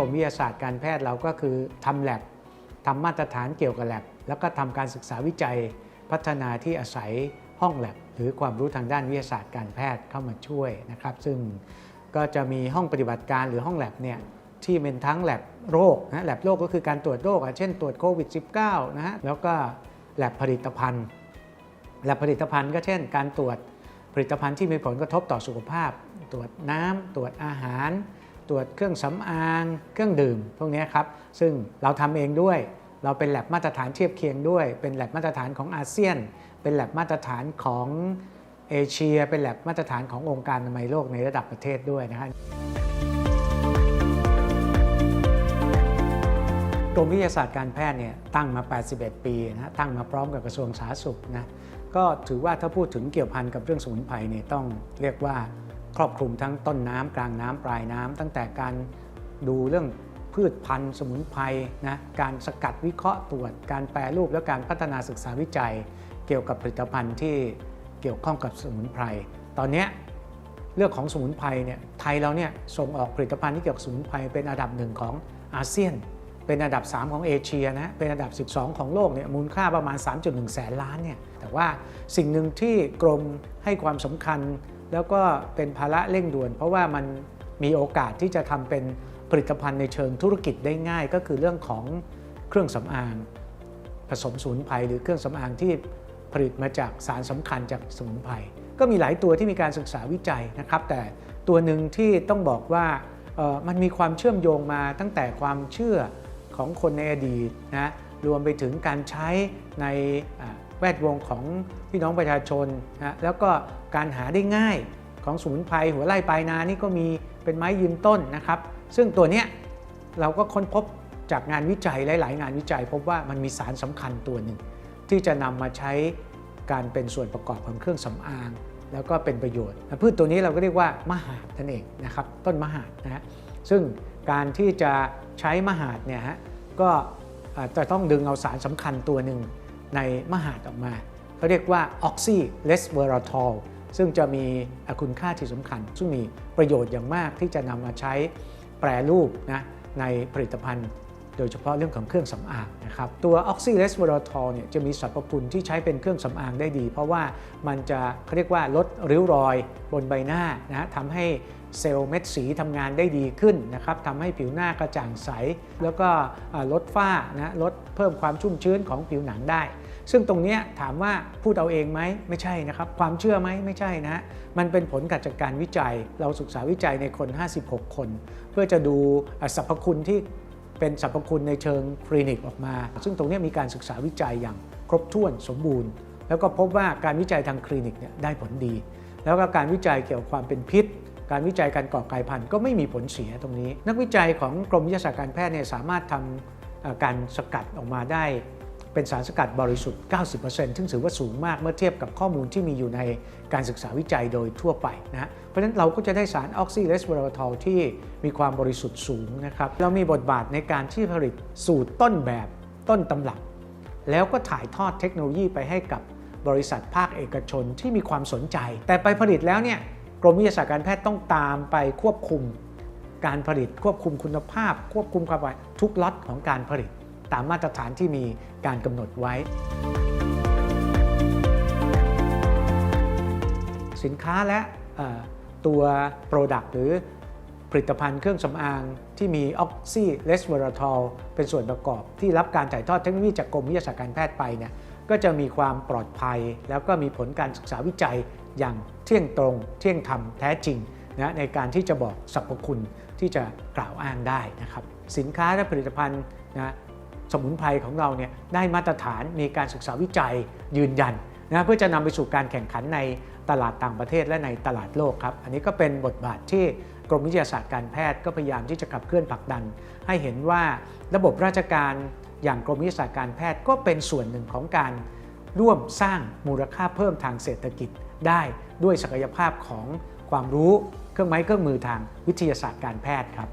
รมวิทยาศาสตร์การแพทย์เราก็คือทำแลบทำมาตรฐานเกี่ยวกับแลบแล้วก็ทำการศึกษาวิจัยพัฒนาที่อาศัยห้องแลบหรือความรู้ทางด้านวิทยาศาสตร์การแพทย์เข้ามาช่วยนะครับ ซึ่งก็จะมีห้องปฏิบัติการหรือห้องแลบเนี่ยที่เป็นทั้งแลบโรคนะแลบโรคก็คือการตรวจโรคอะเช่นตรวจโควิด -19 นะฮะแล้วก็แลบผลิตภัณฑ์แลบผลิตภัณฑ์ก็เช่น การตรวจผลิตภัณฑ์ที่มีผลกระทบต่อสุขภาพ ตรวจน้ำตรวจอาหาร ตรวจเครื่องสำอาง เครื่องดื่มพวกนี้ครับ ซึ่งเราทำเองด้วย เราเป็นแลบมาตรฐานเทียบเคียงด้วย เป็นแลบมาตรฐานของอาเซียน เป็นแลบมาตรฐานของเอเชีย เป็นแลบมาตรฐานขององค์การอนามัยโลกในระดับประเทศด้วยนะครับกรมวิทยาศาสตร์การแพทย์เนี่ยตั้งมา 81 ปีนะตั้งมาพร้อมกับกระทรวงสาธารณสุขนะก็ถือว่าถ้าพูดถึงเกี่ยวพันกับเรื่องสมุนไพรเนี่ยต้องเรียกว่า ครอบคลุมทั้งต้นน้ำกลางน้ำปลายน้ำตั้งแต่การดูเรื่องพืชพันธุ์สมุนไพรนะการสกัดวิเคราะห์ตรวจ การแปรรูปและการพัฒนาศึกษาวิจัย เกี่ยวกับผลิตภัณฑ์ที่เกี่ยวข้องกับสมุนไพร ตอนนี้เรื่องของสมุนไพรเนี่ยไทยเราเนี่ยส่งออกผลิตภัณฑ์ที่เกี่ยวกับสมุนไพรเป็นอันดับหนึ่งของอาเซียน เป็นอันดับ 3 ของเอเชียนะเป็นอันดับ 12 ของโลกเนี่ยมูลค่าประมาณ 3.1 แสนล้านเนี่ยแต่ว่าสิ่งหนึ่งที่กรมให้ความสำคัญ แล้วก็เป็นภาระเร่งด่วน เพราะว่ามันมีโอกาสที่จะทำเป็นผลิตภัณฑ์ในเชิงธุรกิจได้ง่าย ก็คือเรื่องของเครื่องสำอาง ผสมสมุนไพรหรือเครื่องสำอางที่ผลิตมาจากสารสำคัญจากสมุนไพรก็มีหลายตัวที่มีการศึกษาวิจัยนะครับ แต่ตัวหนึ่งที่ต้องบอกว่ามันมีความเชื่อมโยงมาตั้งแต่ความเชื่อของคนในอดีตนะรวมไปถึงการใช้ใน แวดวงของพี่น้องประชาชนนะแล้วก็การหาได้ง่ายของสมุนไพรหัวไร่ปลายนานี่ก็มีเป็นไม้ยืนต้นนะครับ ซึ่งตัวเนี้ยเราก็ค้นพบจากงานวิจัยหลาย ๆ งานวิจัย พบว่ามันมีสารสำคัญตัวหนึ่งที่จะนำมาใช้การเป็นส่วนประกอบของเครื่องสำอาง แล้วก็เป็นประโยชน์พืชตัวนี้เราก็เรียกว่ามหาดนั่นเองนะครับต้นมหาดนะฮะซึ่งการที่จะใช้มหาดเนี่ยฮะก็จะต้องดึงเอาสารสำคัญตัวหนึ่ง ในมหาดออกมาเขาเรียกว่าออกซิเลสเวอราทอลซึ่งจะมีคุณค่าที่สำคัญ ซึ่งมีประโยชน์อย่างมากที่จะนำมาใช้แปรรูปนะในผลิตภัณฑ์ โดยเฉพาะเรื่องของเครื่องสำอางนะครับตัวออกซิเลสเวอราทอลเนี่ยจะมีสรรพคุณที่ใช้เป็นเครื่องสำอางได้ดี เพราะว่ามันจะเขาเรียกว่าลดริ้วรอยบนใบหน้านะทำให้ เซลล์เม็ดสีทำงานได้ดีขึ้นนะครับทำให้ผิวหน้ากระจ่างใส แล้วก็ลดฝ้านะลดเพิ่มความชุ่มชื้นของผิวหนังได้ ซึ่งตรงนี้ถามว่าพูดเอาเองไหมไม่ใช่นะครับ ความเชื่อไหมไม่ใช่นะมันเป็นผลกิดจากการวิจัย เราศึกษาวิจัยในคน 56 คน เพื่อจะดูสรรพคุณที่เป็นสรรพคุณในเชิงคลินิกออกมา ซึ่งตรงนี้มีการศึกษาวิจัยอย่างครบถ้วนสมบูรณ์ แล้วก็พบว่าการวิจัยทางคลินิกเนี่ยได้ผลดี แล้วก็การวิจัยเกี่ยวกับความเป็นพิษ การวิจัยการก่อกายพันธุ์ก็ไม่มีผลเสียตรงนี้ นักวิจัยของกรมวิทยาศาสตร์การแพทย์เนี่ยสามารถทำเอ่อการสกัดออกมาได้ เป็นสารสกัดบริสุทธิ์ 90%ซึ่งถือว่าสูงมากเมื่อเทียบกับข้อมูลที่มีอยู่ในการศึกษาวิจัยโดยทั่วไปนะฮะเพราะฉะนั้นเราก็จะได้สารออกซิเลสเวอร์ทอลที่มีความบริสุทธิ์สูงนะครับเรามีบทบาทในการที่ผลิตสูตรต้นแบบต้นตำรับแล้วก็ถ่ายทอดเทคโนโลยีไปให้กับบริษัทภาคเอกชนที่มีความสนใจ แต่ไปผลิตแล้วเนี่ย กรมวิทยาศาสตร์การแพทย์ต้องตามไปควบคุมการผลิต ควบคุมคุณภาพ ควบคุมความปลอดทุกล็อตของการผลิต ตามมาตรฐานที่มีการกำหนดไว้ สินค้าและตัว Product หรือผลิตภัณฑ์เครื่องสำอางที่มีออกซิเลสเวอราทอลเป็นส่วนประกอบ ที่รับการถ่ายทอดเทคโนโลยีจากกรมวิทยาศาสตร์การแพทย์ไปเนี่ยก็จะมีความปลอดภัย แล้วก็มีผลการศึกษาวิจัย อย่างเที่ยงตรง เที่ยงธรรมแท้จริงนะในการที่จะบอกสรรพคุณที่จะกล่าวอ้างได้นะครับ สินค้าและผลิตภัณฑ์นะสมุนไพรของเราเนี่ยได้มาตรฐานมีการศึกษาวิจัยยืนยันนะเพื่อจะนำไปสู่การแข่งขันในตลาดต่างประเทศและในตลาดโลกครับ อันนี้ก็เป็นบทบาทที่กรมวิทยาศาสตร์การแพทย์ก็พยายามที่จะขับเคลื่อนผลักดัน ให้เห็นว่าระบบราชการอย่างกรมวิทยาศาสตร์การแพทย์ก็เป็นส่วนหนึ่งของการร่วมสร้างมูลค่าเพิ่มทางเศรษฐกิจ ได้ด้วยศักยภาพของความรู้เครื่องไม้เครื่องมือทางวิทยาศาสตร์การแพทย์ครับ